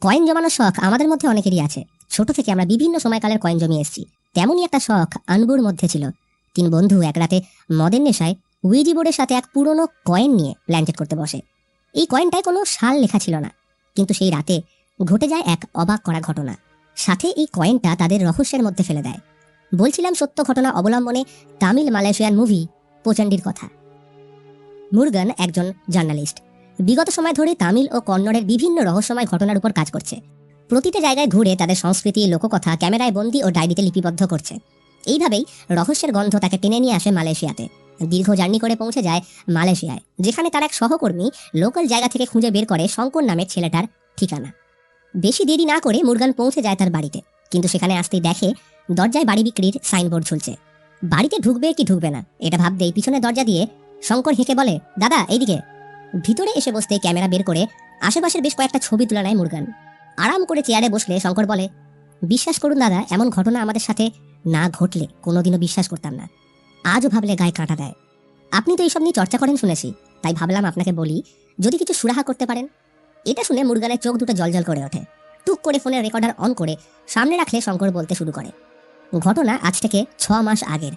Coin জমানোর শখ আমাদের মধ্যে অনেকেরই আছে। ছোট থেকে আমরা বিভিন্ন সময়কালের কয়েন জমিয়ে এসেছি। তেমনই একটা শখ আনবুর মধ্যে ছিল। তিন বন্ধু এক রাতে মদের নেশায় উইজি বোর্ডের সাথে এক পুরনো কয়েন নিয়ে প্ল্যানচেট করতে বসে। এই কয়েনটায় কোনো সাল লেখা ছিল না। কিন্তু সেই রাতে ঘটে যায় এক অবাক করা ঘটনা। সাথে এই কয়েনটা তাদের রহস্যের মধ্যে ফেলে দেয়। বলছিলাম সত্য ঘটনা অবলম্বনে তামিল মালয়েশিয়ান মুভি পোচান্ডির কথা। মুরগান একজন জার্নালিস্ট বিগত সময় ধরে তামিল ও কন্নড়ের বিভিন্ন রহস্যময় ঘটনার উপর কাজ করছে। প্রতিটা জায়গায় ঘুরে তাদের সংস্কৃতি, লোককথা, ক্যামেরায় বন্দি ও ডায়েরিতে লিপিবদ্ধ করছে। এইভাবেই রহস্যের গন্ধ তাকে টেনে নিয়ে আসে মালয়েশিয়াতে। দীর্ঘ জার্নি করে পৌঁছে যায় মালয়েশিয়ায়, যেখানে তার এক সহকর্মী লোকাল জায়গা থেকে খুঁজে বের করে শঙ্কর নামের ছেলেটার ঠিকানা। বেশি দেরি না করে মুরগান পৌঁছে যায় তার বাড়িতে, কিন্তু সেখানে আসতেই দেখে দরজায় বাড়ি বিক্রির সাইনবোর্ড ঝুলছে। বাড়িতে ঢুকবে কি ঢুকবে না, এটা ভাবতেই পিছনে দরজা দিয়ে শঙ্কর হেঁকে বলে, দাদা, এইদিকে। ভিতরে এসে বসতে ক্যামেরা বের করে আশেপাশের বেশ কয়েকটা ছবি তুলে নেয় মুরগান। আরাম করে চেয়ারে বসলে শঙ্কর বলে, বিশ্বাস করুন দাদা, এমন ঘটনা আমাদের সাথে না ঘটলে কোনোদিনও বিশ্বাস করতাম না। আজও ভাবলে গায়ে কাঁটা দেয়। আপনি তো এইসব নিয়ে চর্চা করেন শুনেছি, তাই ভাবলাম আপনাকে বলি, যদি কিছু সুরাহা করতে পারেন? এটা শুনে মুরগানের চোখ দুটো জলজল করে ওঠে। টুক করে ফোনের রেকর্ডার অন করে সামনে রাখলে শঙ্কর বলতে শুরু করে, ঘটনা আজ থেকে ছ মাস আগের।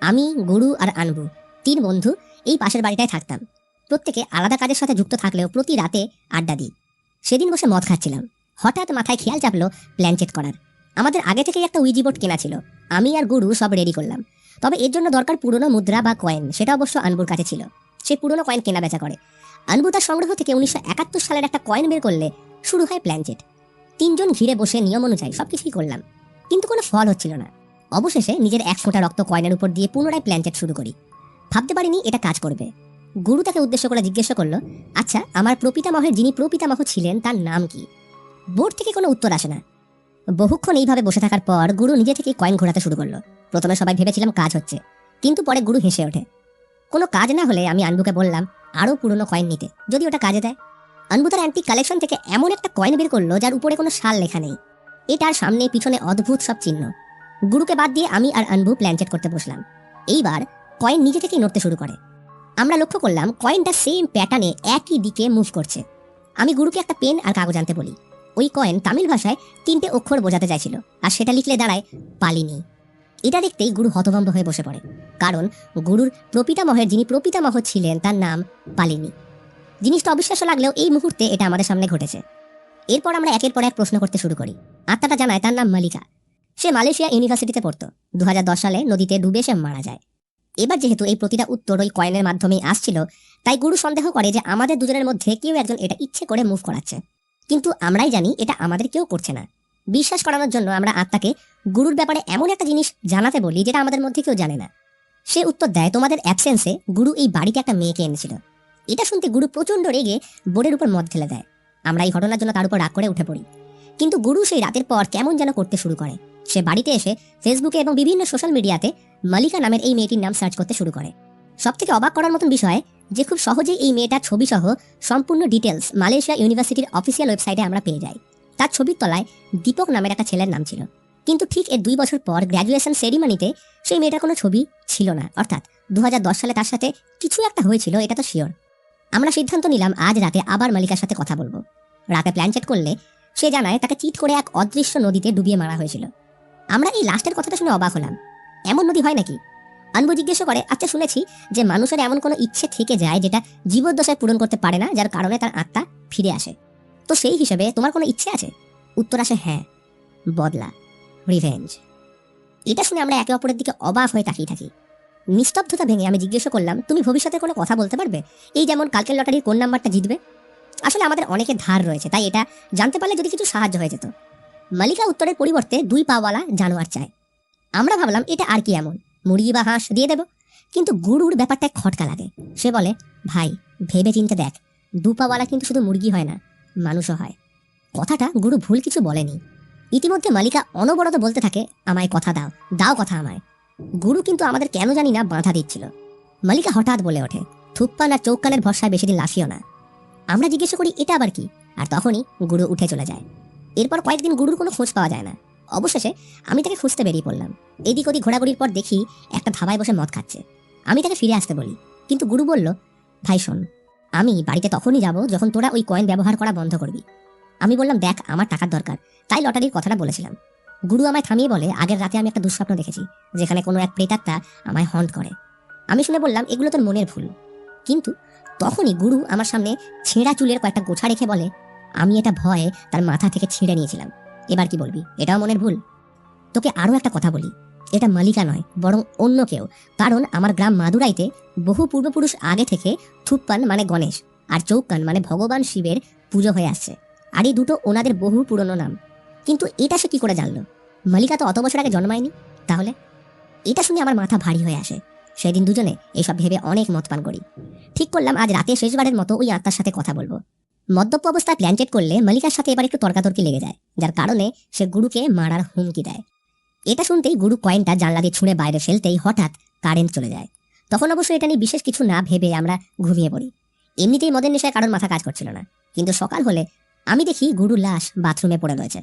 আমি, গুরু আর আনবু, তিন বন্ধু, এই পাশের বাড়িটায় থাকতাম। প্রত্যেকে আলাদা কাজের সাথে যুক্ত থাকলেও প্রতি রাতে আড্ডা দিই। সেদিন বসে মদ খাচ্ছিলাম। হঠাৎ মাথায় খেয়াল চাপলো প্ল্যান প্ল্যানচেট করার। আমাদের আগে থেকেই একটা উইজি বোর্ড কেনা ছিল। আমি আর গুরু সব রেডি করলাম। তবে এর জন্য দরকার পুরনো মুদ্রা বা কয়েন সেটা অবশ্য আনবুর কাছে ছিল। সে পুরনো কয়েন কেনা বেচা করে। আনবু তার সংগ্রহ থেকে উনিশশো একাত্তর সালের একটা কয়েন বের করলে শুরু হয় প্ল্যানচেট তিনজন ঘিরে বসে নিয়ম অনুযায়ী সবকিছুই করলাম। কিন্তু কোনো ফল হচ্ছিল না। অবশেষে নিজের এক ফোঁটা রক্ত কয়েনের উপর দিয়ে পুনরায় প্ল্যানচেট শুরু করি। ভাবতে পারিনি এটা কাজ করবে। গুরু তাকে উদ্দেশ্য করে জিজ্ঞেস করল আচ্ছা আমার প্রপিতামহের যিনি প্রপিতামহ ছিলেন, তার নাম কি? বোর্ড থেকে কোনো উত্তর আসে না। বহুক্ষণ এইভাবে বসে থাকার পর গুরু নিজে থেকে কয়েন ঘোরাতে শুরু করল। প্রথমে সবাই ভেবেছিলাম কাজ হচ্ছে, কিন্তু পরে গুরু হেসে ওঠে। কোনো কাজ না হলে আমি আনবুকে বললাম আরও পুরনো কয়েন নিতে, যদি ওটা কাজে দেয়। আনবু তার অ্যান্টিক কালেকশন থেকে এমন একটা কয়েন বের করল, যার উপরে কোনো সাল লেখা নেই। এটার সামনে পিছনে অদ্ভুত সব চিহ্ন। গুরুকে বাদ দিয়ে আমি আর আনবু প্ল্যানচেট করতে বসলাম। এইবার কয়েন নিজে থেকেই নড়তে শুরু করে। আমরা লক্ষ্য করলাম কয়েনটা সেম প্যাটার্নে একই দিকে মুভ করছে। আমি গুরুকে একটা পেন আর কাগজ আনতে বলি। ওই কয়েন তামিল ভাষায় তিনটে অক্ষর বোঝাতে চাইছিল আর সেটা লিখলে দাঁড়ায় পালিনি। এটা দেখতেই গুরু হতভম্ব হয়ে বসে পড়ে। কারণ গুরুর প্রপিতামহের যিনি প্রপিতামহ ছিলেন তার নাম পালিনি। জিনিসটা অবিশ্বাস্য লাগলেও এই মুহূর্তে এটা আমাদের সামনে ঘটেছে। এরপর আমরা একের পর এক প্রশ্ন করতে শুরু করি। আত্মাটা জানায় তার নাম মালিকা। সে মালয়েশিয়া ইউনিভার্সিটিতে পড়তো। দু হাজার দশ সালে নদীতে ডুবে সে মারা যায়। এবার যেহেতু এই প্রতিটা উত্তর ওই কয়েনের মাধ্যমেই আসছিল, তাই গুরু সন্দেহ করে যে আমাদের দুজনের মধ্যে কেউ একজন এটা ইচ্ছে করে মুভ করাচ্ছে। কিন্তু আমরাই জানি এটা আমাদের কেউ করছে না। বিশ্বাস করানোর জন্য আমরা আত্মাকে গুরুর ব্যাপারে এমন একটা জিনিস জানাতে বলি যেটা আমাদের মধ্যে কেউ জানে না। সে উত্তর দেয়, তোমাদের অ্যাবসেন্সে গুরু এই বাড়িতে একটা মেয়েকে এনেছিল। এটা শুনতে গুরু প্রচণ্ড রেগে বোর্ডের উপর মদ ঢেলে দেয়। আমরা এই ঘটনার জন্য তার উপর রাগ করে উঠে পড়ি। কিন্তু গুরু সেই রাতের পর কেমন যেন করতে শুরু করে। সে বাড়িতে এসে ফেসবুকে এবং বিভিন্ন সোশ্যাল মিডিয়াতে মালিকা নামের এই মেয়েটির নাম সার্চ করতে শুরু করে। সব থেকে অবাক করার মতন বিষয়, যে খুব সহজেই এই মেয়েটার ছবি সহ সম্পূর্ণ ডিটেলস মালয়েশিয়া ইউনিভার্সিটির অফিসিয়াল ওয়েবসাইটে আমরা পেয়ে যাই। তার ছবির তলায় দীপক নামের একটা ছেলের নাম ছিল। কিন্তু ঠিক এর দুই বছর পর গ্র্যাজুয়েশন সেরিমনিতে সেই মেয়েটার কোনো ছবি ছিল না। অর্থাৎ দু হাজার দশ সালে তার সাথে কিছু একটা হয়েছিল, এটা তো শিওর আমরা সিদ্ধান্ত নিলাম আজ রাতে আবার মালিকার সাথে কথা বলব। রাতে প্ল্যান চেট করলে সে জানায় তাকে চিট করে এক অদৃশ্য নদীতে ডুবিয়ে মারা হয়েছিল। আমরা এই লাস্টের কথাটা শুনে অবাক হলাম। এমন নদী হয় নাকি? আনবু জিজ্ঞেস করে আচ্ছা শুনেছি যে মানুষের এমন কোনো ইচ্ছে থেকে যায় যেটা জীবদ্দশায় পূরণ করতে পারে না, যার কারণে তার আত্মা ফিরে আসে। তো সেই হিসেবে তোমার কোনো ইচ্ছে আছে? উত্তর আসে হ্যাঁ বদলা রিভেঞ্জ এটা শুনে আমরা একে অপরের দিকে অবাক হয়ে তাকিয়ে থাকি। নিস্তব্ধতা ভেঙে আমি জিজ্ঞেস করলাম, তুমি ভবিষ্যতে কোনো কথা বলতে পারবে? এই যেমন কালকের লটারির কোন নাম্বারটা জিতবে? আসলে আমাদের অনেকের ধার রয়েছে, তাই এটা জানতে পারলে যদি কিছু সাহায্য হয়ে যেত। মালিকা উত্তরের পরিবর্তে দুই পাওয়ালা জানোয়ার চায়। আমরা ভাবলাম এটা আর কি এমন? মুরগি বা হাঁস দিয়ে দেব? কিন্তু গুরুর ব্যাপারটা খটকা লাগে। সে বলে, ভাই ভেবে চিনতে দেখ, দুপাওয়ালা কিন্তু শুধু মুরগি হয় না, মানুষও হয়। কথাটা গুরু ভুল কিছু বলেনি। ইতিমধ্যে মালিকা অনবরত বলতে থাকে, আমায় কথা দাও দাও কথা আমায়। গুরু কিন্তু আমাদের কেন জানি না বাঁধা দিচ্ছিল। মালিকা হঠাৎ বলে ওঠে, থুপ্পান আর চৌকানের ভরসায় বেশি দিন লাফিও না। আমরা জিজ্ঞেস করি, এটা আবার কি? আর তখনই গুরু উঠে চলে যায়। এরপর কয়েকদিন গুরুর কোনো খোঁজ পাওয়া যায় না। অবশেষে আমি তাকে খুঁজতে বেরিয়ে পড়লাম। এদিক ওদিক ঘোরাঘুরির পর দেখি একটা ধাবায় বসে মদ খাচ্ছে। আমি তাকে ফিরে আসতে বলি, কিন্তু গুরু বলল, ভাই, শোন, আমি বাড়িতে তখনই যাব যখন তোরা ওই কয়েন ব্যবহার করা বন্ধ করবি। আমি বললাম, দেখ, আমার টাকার দরকার। তাই লটারির কথাটা বলেছিলাম। গুরু আমায় থামিয়ে বলে, আগের রাতে আমি একটা দুঃস্বপ্ন দেখেছি, যেখানে কোনো এক প্রেতাত্মা আমায় হন্ট করে। আমি শুনে বললাম, এগুলো তোর মনের ভুল। কিন্তু তখনই গুরু আমার সামনে ছেঁড়া চুলের কয়েকটা গোছা রেখে বলে, আমি এটা ভয়ে তার মাথা থেকে ছিঁড়ে নিয়েছিলাম। এবার কি বলবি? এটাও মনের ভুল? তোকে আরও একটা কথা বলি। এটা মালিকা নয়, বরং অন্য কেউ। কারণ আমার গ্রাম মাদুরাইতে বহু পূর্বপুরুষ আগে থেকে থুপ্পান মানে গণেশ আর চৌকান মানে ভগবান শিবের পুজো হয়ে আসছে। আর এই দুটো ওনাদের বহু পুরনো নাম। কিন্তু এটা সে কি করে জানলো? মালিকা তো অত বছর আগে জন্মায়নি, তাহলে? এটা শুনে আমার মাথা ভারী হয়ে আসে। সেদিন দুজনে এসব ভেবে অনেক মত পান করি। ঠিক করলাম, আজ রাতে শেষবারের মতো ওই আত্মার সাথে কথা বলব। মদ্যপ অবস্থায় প্ল্যানচেট করলে মালিকার সাথে এবার একটু তর্কাতর্কি লেগে যায়, যার কারণে সে গুরুকে মারার হুমকি দেয়। এটা শুনতেই গুরু কয়েনটা জানলা দিয়ে ছুঁড়ে বাইরে ফেলতেই হঠাৎ কারেন্ট চলে যায়। তখন অবশ্য এটা নিয়ে বিশেষ কিছু না ভেবে আমরা ঘুমিয়ে পড়ি। এমনিতেই মদের নেশায় কারোর মাথা কাজ করছিল না। কিন্তু সকাল হলে আমি দেখি গুরু লাশ বাথরুমে পড়ে রয়েছে।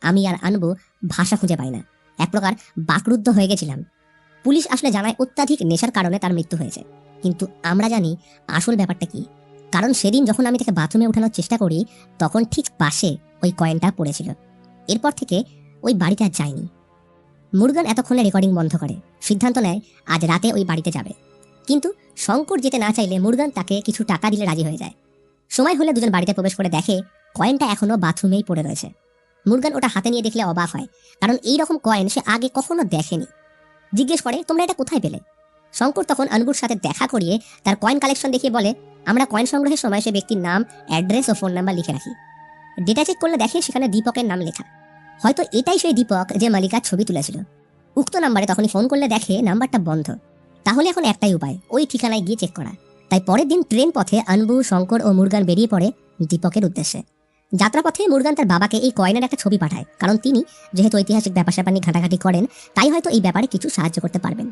আমি আর আনব ভাষা খুঁজে পাই না। এক প্রকার বাকরুদ্ধ হয়ে গেছিলাম। পুলিশ আসলে জানায় অত্যাধিক নেশার কারণে তার মৃত্যু হয়েছে। কিন্তু আমরা জানি আসল ব্যাপারটা কি। কারণ সেদিন যখন আমি তাকে বাথরুমে ওঠানোর চেষ্টা করি, তখন ঠিক পাশে ওই কয়েনটা পড়েছিল। এরপর থেকে ওই বাড়িতে আর যায়নি। মুরগান এতক্ষণে রেকর্ডিং বন্ধ করে। সিদ্ধান্ত নেয়, আজ রাতে ওই বাড়িতে যাবে। কিন্তু শঙ্কর যেতে না চাইলে মুরগান তাকে কিছু টাকা দিলে রাজি হয়ে যায়। সময় হলে দুজন বাড়িতে প্রবেশ করে দেখে কয়েনটা এখনও বাথরুমেই পড়ে রয়েছে। মুরগান ওটা হাতে নিয়ে দেখলে অবাক হয়, কারণ এই রকম কয়েন সে আগে কখনো দেখেনি। জিজ্ঞেস করে, তোমরা এটা কোথায় পেলে? শঙ্কর তখন আনবুর সাথে দেখা করিয়ে তার কয়েন কালেকশন দেখিয়ে বলে আমরা কয়েন সংগ্রহের সময় সে ব্যক্তির নাম অ্যাড্রেস ও ফোন নাম্বার লিখে রাখি। ডেটা চেক করলে দেখে সেখানে দীপকের নাম লেখা। হয়তো এটাই সেই দীপক যে মালিকার ছবি তুলেছিল। উক্ত নাম্বারে তখনই ফোন করলে দেখে নাম্বারটা বন্ধ। তাহলে এখন একটাই উপায়, ওই ঠিকানায় গিয়ে চেক করা। তাই পরের দিন ট্রেন পথে আনবু, শঙ্কর ও মুরগান বেরিয়ে পড়ে দীপকের উদ্দেশ্যে। যাত্রাপথে মুরগান তার বাবাকে এই কয়েনের একটা ছবি পাঠায়, কারণ তিনি যেহেতু ঐতিহাসিক ব্যাপার স্যাপার নিয়ে ঘাটাঘাটি করেন, তাই হয়তো এই ব্যাপারে কিছু সাহায্য করতে পারবেন।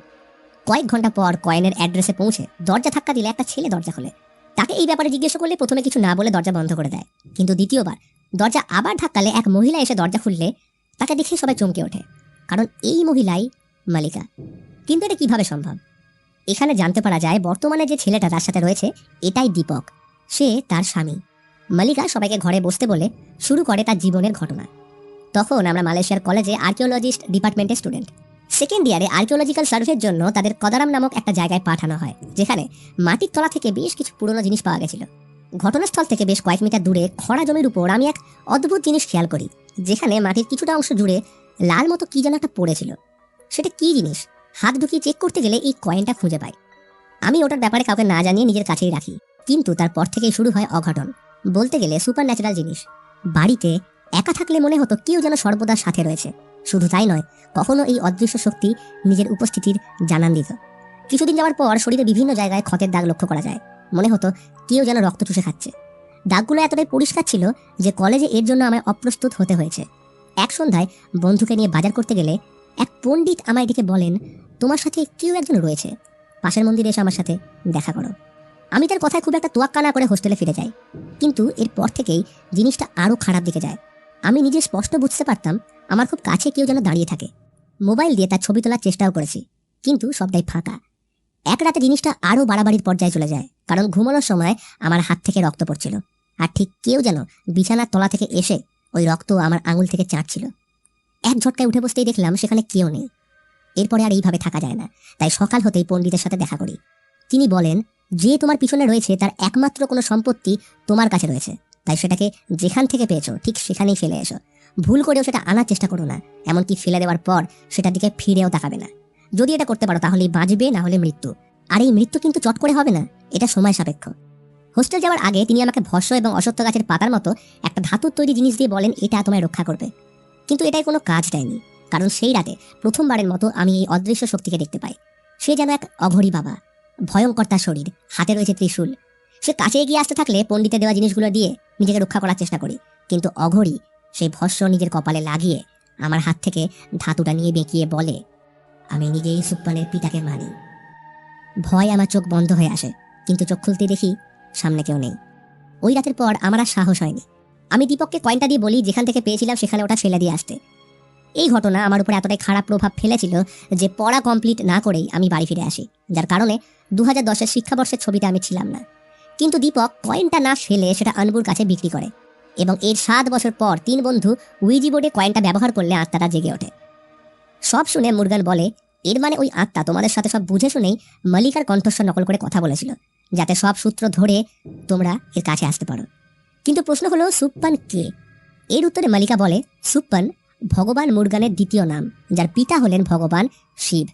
কয়েক ঘণ্টা পর কয়েনের অ্যাড্রেসে পৌঁছে দরজা ধাক্কা দিলে একটা ছেলে দরজা খোলে। তাকে এই ব্যাপারে জিজ্ঞেস করলে প্রথমে কিছু না বলে দরজা বন্ধ করে দেয়। কিন্তু দ্বিতীয়বার, দরজা আবার ধাক্কালে এক মহিলা এসে দরজা খুললে তাকে দেখে সবাই চমকে ওঠে, কারণ এই মহিলাই মালিকা। কিন্তু এটা কীভাবে সম্ভব? এখানে জানতে পারা যায়, বর্তমানে যে ছেলেটা তার সাথে রয়েছে, এটাই দীপক। সে তার স্বামী। মালিকা সবাইকে ঘরে বসতে বলে শুরু করে তার জীবনের ঘটনা। তখন আমরা মালয়েশিয়ার কলেজে আর্কিওলজিস্ট ডিপার্টমেন্টের স্টুডেন্ট। সেকেন্ড ইয়ারে আর্কিওলজিক্যাল সার্ভের জন্য তাদের কদারাম নামক একটা জায়গায় পাঠানো হয়, যেখানে মাটির তলা থেকে বেশ কিছু পুরনো জিনিস পাওয়া গেছিল। ঘটনাস্থল থেকে বেশ কয়েক মিটার দূরে খরা জমির উপর আমি এক অদ্ভুত জিনিস খেয়াল করি, যেখানে মাটির কিছুটা অংশ জুড়ে লাল মতো কি যেন একটা পড়েছিল। সেটা কি জিনিস? হাত ঢুকিয়ে চেক করতে গেলে এই কয়েনটা খুঁজে পাই। আমি ওটার ব্যাপারে কাউকে না জানিয়ে নিজের কাছেই রাখি, কিন্তু তারপর থেকেই শুরু হয় অঘটন। বলতে গেলে সুপার ন্যাচারাল জিনিস। বাড়িতে একা থাকলে মনে হতো কেউ যেন সর্বদা সাথে রয়েছে। শুধু তাই নয়, কখনো এই অদৃশ্য শক্তি নিজের উপস্থিতির জানান দিত। কিছুদিন যাওয়ার পর শরীরে বিভিন্ন জায়গায় ক্ষতের দাগ লক্ষ্য করা যায়। মনে হতো কেউ যেন রক্ত চুষে খাচ্ছে। দাগগুলো এতটাই পরিষ্কার ছিল যে কলেজে এর জন্য আমায় অপ্রস্তুত হতে হয়েছে। এক সন্ধ্যায় বন্ধুকে নিয়ে বাজার করতে গেলে এক পণ্ডিত আমায় ডেকে বলেন, তোমার সাথে কেউ একজন রয়েছে। পাশের মন্দিরে এসে আমার সাথে দেখা করো। আমি তার কথায় খুব একটা তোয়াক্কা না করে হোস্টেলে ফিরে যাই। কিন্তু এরপর থেকেই জিনিসটা আরও খারাপ দিকে যায়। আমি নিজে স্পষ্ট বুঝতে পারতাম আমার খুব কাছে কেউ যেন দাঁড়িয়ে থাকে। মোবাইল দিয়ে তার ছবি তোলার চেষ্টাও করেছি, কিন্তু সবটাই ফাঁকা। এক রাতে জিনিসটা আরও বাড়াবাড়ির পর্যায়ে চলে যায়, কারণ ঘুমানোর সময় আমার হাত থেকে রক্ত পড়ছিল, আর ঠিক কেউ যেন বিছানার তলা থেকে এসে ওই রক্ত আমার আঙুল থেকে চাটছিল। এক ঝটকায় উঠে বসতেই দেখলাম সেখানে কেউ নেই। এরপরে আর এইভাবে থাকা যায় না, তাই সকাল হতেই পণ্ডিতের সাথে দেখা করি। তিনি বলেন, যে তোমার পিছনে রয়েছে তার একমাত্র কোনো সম্পত্তি তোমার কাছে রয়েছে, তাই সেটাকে যেখান থেকে পেয়েছ, ঠিক সেখানেই ফেলে এসো। ভুল করেও সেটা আনার চেষ্টা করো না, এমনকি ফেলে দেওয়ার পর সেটার দিকে ফিরেও তাকাবে না। যদি এটা করতে পারো, তাহলেই বাঁচবে, না হলে মৃত্যু। আর এই মৃত্যু কিন্তু চট করে হবে না, এটা সময় সাপেক্ষ। হোস্টেল যাওয়ার আগে তিনি আমাকে ভস্য এবং অসত্য গাছের পাতার মতো একটা ধাতুর তৈরি জিনিস দিয়ে বলেন, এটা তোমায় রক্ষা করবে। কিন্তু এটাই কোনো কাজ দেয়নি, কারণ সেই রাতে প্রথমবারের মতো আমি এই অদৃশ্য শক্তিকে দেখতে পাই। সে যেন এক অঘরী বাবা, ভয়ঙ্কর তার শরীর, হাতে রয়েছে ত্রিশূল। সে কাছে এগিয়ে আসতে থাকলে পণ্ডিতে দেওয়া জিনিসগুলো দিয়ে নিজেকে রক্ষা করার চেষ্টা করি, কিন্তু অঘরী সেই ভস্য নিজের কপালে লাগিয়ে আমার হাত থেকে ধাতুটা নিয়ে বেঁকিয়ে বলে, আমি নিজেই সুপ্পানের পিতাকে মানি। ভয় আমার চোখ বন্ধ হয়ে আসে, কিন্তু চোখ খুলতে দেখি সামনে কেউ নেই। ওই রাতের পর আমার আর সাহস হয়নি। আমি দীপককে কয়েনটা দিয়ে বলি, যেখান থেকে পেয়েছিলাম সেখানে ওটা ফেলে দিয়ে আসতে। এই ঘটনা আমার উপর এতটাই খারাপ প্রভাব ফেলেছিল যে পড়া কমপ্লিট না করেই আমি বাড়ি ফিরে আসি, যার কারণে দু হাজার দশের শিক্ষাবর্ষের ছবিতে আমি ছিলাম না। কিন্তু দীপক কয়েনটা না ফেলে সেটা আনবুর কাছে বিক্রি করে। এবং এর সাত বছর পর তিন বন্ধু উইজি বোর্ডে কয়েনটা ব্যবহার করলে আত্মাটা জেগে ওঠে। সব শুনে মুরগান বলে, এর মানে ওই আত্মা তোমাদের সাথে সব বুঝে শুনেই মালিকার কণ্ঠস্বর নকল করে কথা বলেছিল, যাতে সব সূত্র ধরে তোমরা এর কাছে আসতে পারো। কিন্তু প্রশ্ন হলো, সুপ্পান কে? এর উত্তরে মালিকা বলে, সুপ্পান ভগবান মুরগানের দ্বিতীয় নাম, যার পিতা হলেন ভগবান শিব।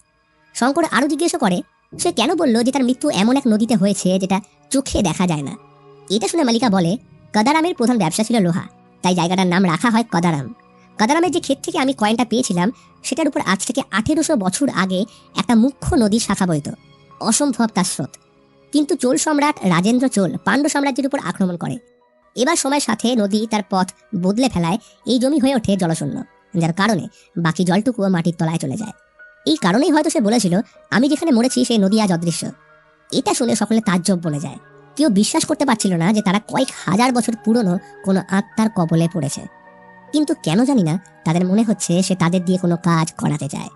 শঙ্কর আরও জিজ্ঞেস করে, সে কেন বলল যে তার মৃত্যু এমন এক নদীতে হয়েছে যেটা চোখে দেখা যায় না? এটা শুনে মালিকা বলে কদারামের প্রধান ব্যবসা ছিল লোহা, তাই জায়গাটার নাম রাখা হয় কদারাম। কদারামের যে ক্ষেত থেকে আমি কয়েনটা পেয়েছিলাম, সেটার উপর আজ থেকে আঠেরোশো বছর আগে একটা মুখ্য নদীর শাখা বইত অসম্ভব তার স্রোত। কিন্তু চোল সম্রাট রাজেন্দ্র চোল পাণ্ড্য সাম্রাজ্যের উপর আক্রমণ করে। এবার সময়ের সাথে নদী তার পথ বদলে ফেলায়, এই জমি হয়ে ওঠে জলশূন্য, যার কারণে বাকি জলটুকুও মাটির তলায় চলে যায়। এই কারণেই হয়তো সে বলেছিল, আমি যেখানে মরেছি, সেই নদী আজ অদৃশ্য। এটা শুনে সকলে তাজ্জব বলে যায়। কেউ বিশ্বাস করতে পারছিল না যে তারা কয়েক হাজার বছর পুরনো কোনো আত্মার কবলে পড়েছে। কিন্তু কেন জানি না, তাদের মনে হচ্ছে সে তাদের দিয়ে কোনো কাজ করাতে চায়।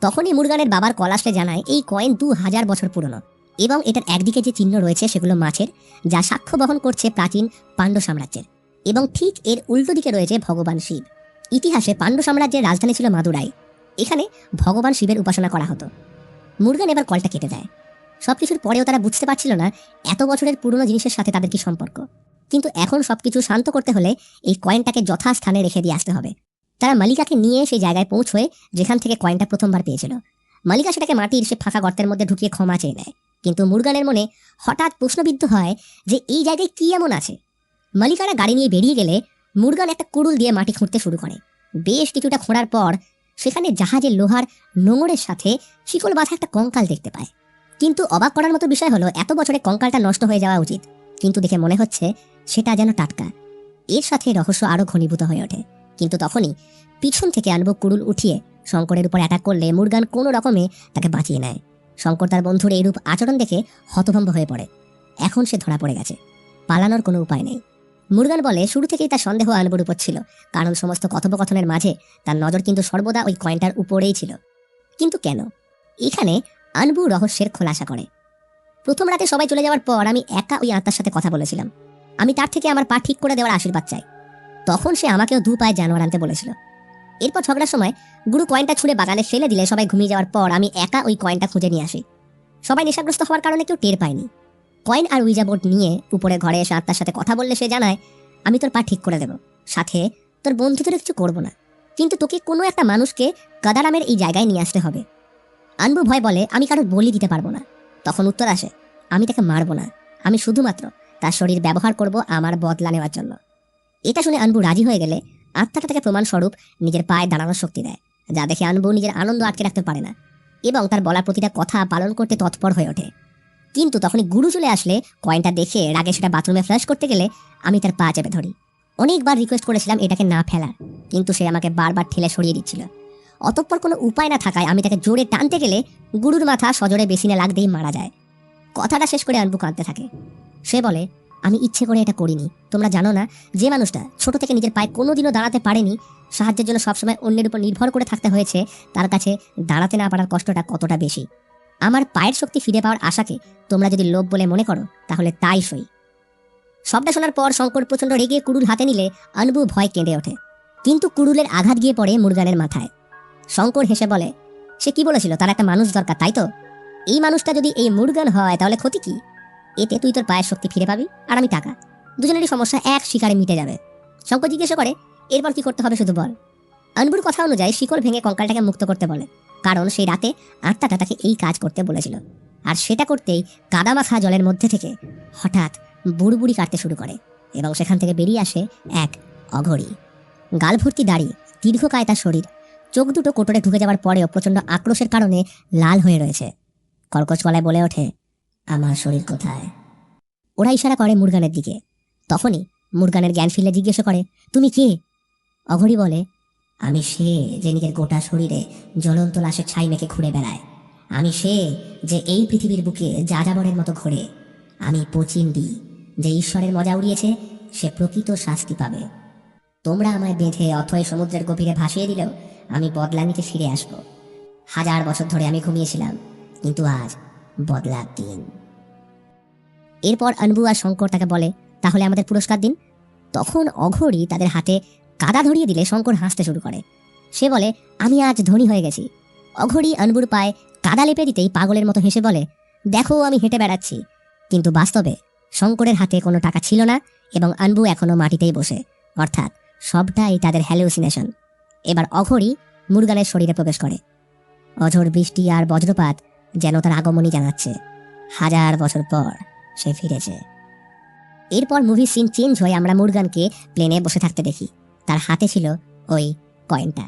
তখনই মুরগানের বাবার কলাশে জানায়, এই কয়েন দু হাজার বছর পুরনো। এবং এটার একদিকে যে চিহ্ন রয়েছে সেগুলো মাছের, যা সাক্ষ্য বহন করছে প্রাচীন পাণ্ড সাম্রাজ্যের। এবং ঠিক এর উল্টো দিকে রয়েছে ভগবান শিব। ইতিহাসে পাণ্ড্য সাম্রাজ্যের রাজধানী ছিল মাদুরাই। এখানে ভগবান শিবের উপাসনা করা হতো। মুরগান এবার কলটা কেটে দেয়। সবকিছুর পরেও তারা বুঝতে পারছিল না এত বছরের পুরনো জিনিসের সাথে তাদের কি সম্পর্ক। কিন্তু এখন সবকিছু শান্ত করতে হলে এই কয়েনটাকে যথাস্থানে রেখে দিয়ে আসতে হবে। তারা মালিকাকে নিয়ে সেই জায়গায় পৌঁছয় যেখান থেকে কয়েনটা প্রথমবার পেয়েছিল। মালিকা সেটাকে মাটির সে ফাঁকা গর্তের মধ্যে ঢুকিয়ে ক্ষমা চেয়ে নেয়। কিন্তু মুরগানের মনে হঠাৎ প্রশ্নবিদ্ধ হয় যে এই জায়গায় কি এমন আছে? মালিকারা গাড়ি নিয়ে বেরিয়ে গেলে মুরগান একটা কুড়ুল দিয়ে মাটি খুঁড়তে শুরু করে। বেশ কিছুটা খোঁড়ার পর সেখানে জাহাজের লোহার নোঙরের সাথে শিকল বাঁধা একটা কঙ্কাল দেখতে পায়। কিন্তু অবাক করার মতো বিষয় হলো, এত বছরে কঙ্কালটা নষ্ট হয়ে যাওয়া উচিত। কিন্তু দেখে মনে হচ্ছে, সেটা যেন টাটকা। এর সাথে রহস্য আরও ঘনীভূত হয়ে ওঠে। কিন্তু তখনই পিছন থেকে আনব কুড়ুল উঠিয়ে শঙ্করের উপর অ্যাটাক করলে মুরগান কোনো রকমে তাকে বাঁচিয়ে নেয়। শঙ্কর তার বন্ধুর এইরূপ আচরণ দেখে হতভম্ব হয়ে পড়ে। এখন সে ধরা পড়ে গেছে। পালানোর কোনো উপায় নেই। মুরগান বলে, শুরু থেকেই তার সন্দেহ আনবুর উপর ছিল। কারণ সমস্ত কথোপকথনের মাঝে তার নজর কিন্তু সর্বদা ওই কয়েনটার উপরেই ছিল। কিন্তু কেন? এখানে আনবু রহস্যের খোলাসা করে। প্রথম রাতে সবাই চলে যাওয়ার পর আমি একা ওই আত্মার সাথে কথা বলেছিলাম। আমি তার থেকে আমার পা ঠিক করে দেওয়ার আশীর্বাদ চাই। তখন সে আমাকেও দু পায়ে জানোয়ার আনতে বলেছিল। এরপর ঝগড়ার সময় গুরু কয়েনটা ছুঁড়ে বাগানে ফেলে দিলে সবাই ঘুমিয়ে যাওয়ার পর আমি একা ওই কয়েনটা খুঁজে নিয়ে আসি। সবাই নেশাগ্রস্ত হওয়ার কারণে কেউ টের পায়নি। কয়েন আর উইজা বোর্ড নিয়ে উপরে ঘরে এসে আত্মার সাথে কথা বললে সে জানায়, আমি তোর পা ঠিক করে দেব। সাথে তোর বন্ধুদের কিছু করব না। কিন্তু তোকে কোনো একটা মানুষকে কাদারামের এই জায়গায় নিয়ে আসতে হবে। আনবু ভয় বলে, আমি কারোর বলি দিতে পারব না। তখন উত্তর আসে, আমি তাকে মারবো না। আমি শুধুমাত্র তার শরীর ব্যবহার করব আমার বদলা নেওয়ার জন্য। এটা শুনে আনবু রাজি হয়ে গেলে আত্মাটা তাকে প্রমাণস্বরূপ নিজের পায়ে দাঁড়ানোর শক্তি দেয়, যা দেখে আনবু নিজের আনন্দ আটকে রাখতে পারে না এবং তার বলা প্রতিটা কথা পালন করতে তৎপর হয়ে ওঠে। কিন্তু তখনই গুরু চলে আসলে কয়েনটা দেখে রাগে সেটা বাথরুমে ফ্লাশ করতে গেলে আমি তার পা চেপে ধরি। অনেকবার রিকোয়েস্ট করেছিলাম এটাকে না ফেলার, কিন্তু সে আমাকে বারবার ঠেলে সরিয়ে দিচ্ছিল। অতঃপর কোনো উপায় না থাকায় আমি তাকে জোরে টানতে গেলে গুরুর মাথা সজোরে বেসিনে লাগতেই মারা যায়। কথাটা শেষ করে আনবু কাঁদতে থাকে। সে বলে, আমি ইচ্ছে করে এটা করিনি। তোমরা জানো না, যে মানুষটা ছোট থেকে নিজের পায়ে কোনোদিনও দাঁড়াতে পারেনি, সাহায্যের জন্য সবসময় অন্যের উপর নির্ভর করে থাকতে হয়েছে, তার কাছে দাঁড়াতে না পারার কষ্টটা কতটা বেশি। আমার পায়ের শক্তি ফিরে পাওয়ার আশাকে তোমরা যদি লোভ বলে মনে করো, তাহলে তাই সই। সবটা শোনার পর শঙ্কর প্রচণ্ড রেগে কুড়ুল হাতে নিলে আনবু ভয় কেঁদে ওঠে। কিন্তু কুড়ুলের আঘাত গিয়ে পড়ে মুরগানের মাথায়। শঙ্কর হেসে বলে, সে কি বলেছিল? তার একটা মানুষ দরকার, তাই তো? এই মানুষটা যদি এই মুরগান হয়, তাহলে ক্ষতি কি? এতে তুই তোর পায়ের শক্তি ফিরে পাবি, আর আমি টাকা। দুজনেরই সমস্যা এক, শিকারে মিটে যাবে। শঙ্কর জিজ্ঞাসা করে, এরপর কি করতে হবে শুধু বল? আনবুর কথা অনুযায়ী শিকল ভেঙে কঙ্কালটাকে মুক্ত করতে বলে, কারণ সেই রাতে আত্মাটা তাকে এই কাজ করতে বলেছিল। আর সেটা করতেই কাদামাখা জলের মধ্যে থেকে হঠাৎ বুড়বুড়ি কাটতে শুরু করে এবং সেখান থেকে বেরিয়ে আসে এক অঘড়ি গাল ভর্তি দাড়ি, দীর্ঘকায় তার শরীর চোখ দুটো কোটরে ঢুকে যাওয়ার পরেও প্রচণ্ড আক্রোশের কারণে লাল হয়ে রয়েছে। কর্কশ গলায় বলে ওঠে, আমার শরীর কোথায়? ওরা ইশারা করে মুরগানের দিকে। তখনই মুরগানের জ্ঞান ফিরলে জিজ্ঞাসা করে, তুমি কে? অঘরি বলে, আমি সে যে নিজের গোটা শরীরে জ্বলন্ত লাশের ছাই মেখে ঘুরে বেড়ায়। আমি সে যে এই পৃথিবীর বুকে যাযাবরের মতো ঘোরে। আমি পচিন্দি যে ঈশ্বরের মজা উড়িয়েছে, সে প্রকৃত শাস্তি পাবে। তোমরা আমায় বেঁধে অথয় সমুদ্রের গভীরে ভাসিয়ে দিলেও আমি বদলা নিতে ফিরে আসব। হাজার বছর ধরে আমি ঘুমিয়েছিলাম, কিন্তু আজ বদলার দিন। এরপর আনবু আর শঙ্কর তাকে বলে, তাহলে আমাদের পুরস্কার দিন। তখন অঘরি তাদের হাতে কাদা ধরিয়ে দিলে শঙ্কর হাসতে শুরু করে। সে বলে, আমি আজ ধনী হয়ে গেছি। অঘরি আনবুর পায়ে কাদা লেপে দিতেই পাগলের মতো হেসে বলে, দেখো, আমি হেঁটে বেড়াচ্ছি। কিন্তু বাস্তবে শঙ্করের হাতে কোনো টাকা ছিল না এবং আনবু এখনও মাটিতেই বসে। অর্থাৎ সবটাই তাদের হ্যালুসিনেশন এবার অঘরি মুরগানের শরীরে প্রবেশ করে। অঝোর বৃষ্টি আর বজ্রপাত যেন তার আগমনই জানাচ্ছে। হাজার বছর পর সে ফিরেছে। এরপর মুভির সিন চেঞ্জ হয়ে আমরা মুরগানকে প্লেনে বসে থাকতে দেখি। তার হাতে ছিল ওই কয়েনটা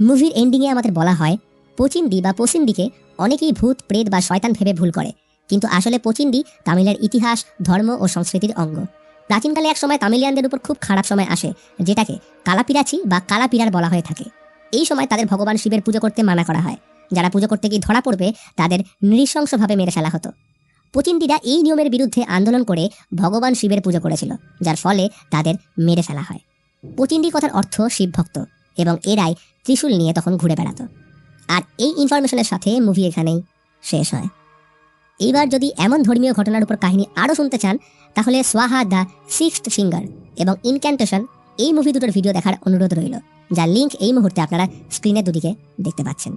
মুভির এন্ডিংয়ে আমাদের বলা হয় পচিন্ডি বা পসিন্ডিকে অনেকেই ভূত, প্রেত বা শয়তান ভেবে ভুল করে। কিন্তু আসলে পচিন্ডি তামিলের ইতিহাস, ধর্ম ও সংস্কৃতির অঙ্গ। প্রাচীনকালে এক সময় তামিলিয়ানদের উপর খুব খারাপ সময় আসে, যেটাকে কালাপিরাচি বা কালাপিরার বলা হয়ে থাকে। এই সময় তাদের ভগবান শিবের পুজো করতে মানা করা হয়। যারা পুজো করতে গিয়ে ধরা পড়বে, তাদের নৃশংসভাবে মেরে ফেলা হতো। পচিন্ডিরা এই নিয়মের বিরুদ্ধে আন্দোলন করে ভগবান শিবের পুজো করেছিল, যার ফলে তাদের মেরে ফেলা হয়। পচিন্ডি কথার অর্থ শিবভক্ত এবং এরাই ত্রিশূল নিয়ে তখন ঘুরে বেড়াতো। আর এই ইনফরমেশনের সাথে মুভি এখানেই শেষ হয়। এইবার যদি এমন ধর্মীয় ঘটনার উপর কাহিনী আরও শুনতে চান, তাহলে সোয়াহা দ্য সিক্সথ ফিঙ্গার এবং ইনক্যান্টেশন এই মুভি দুটোর ভিডিও দেখার অনুরোধ রইল, যার লিঙ্ক এই মুহূর্তে আপনারা স্ক্রিনের দুদিকে দেখতে পাচ্ছেন।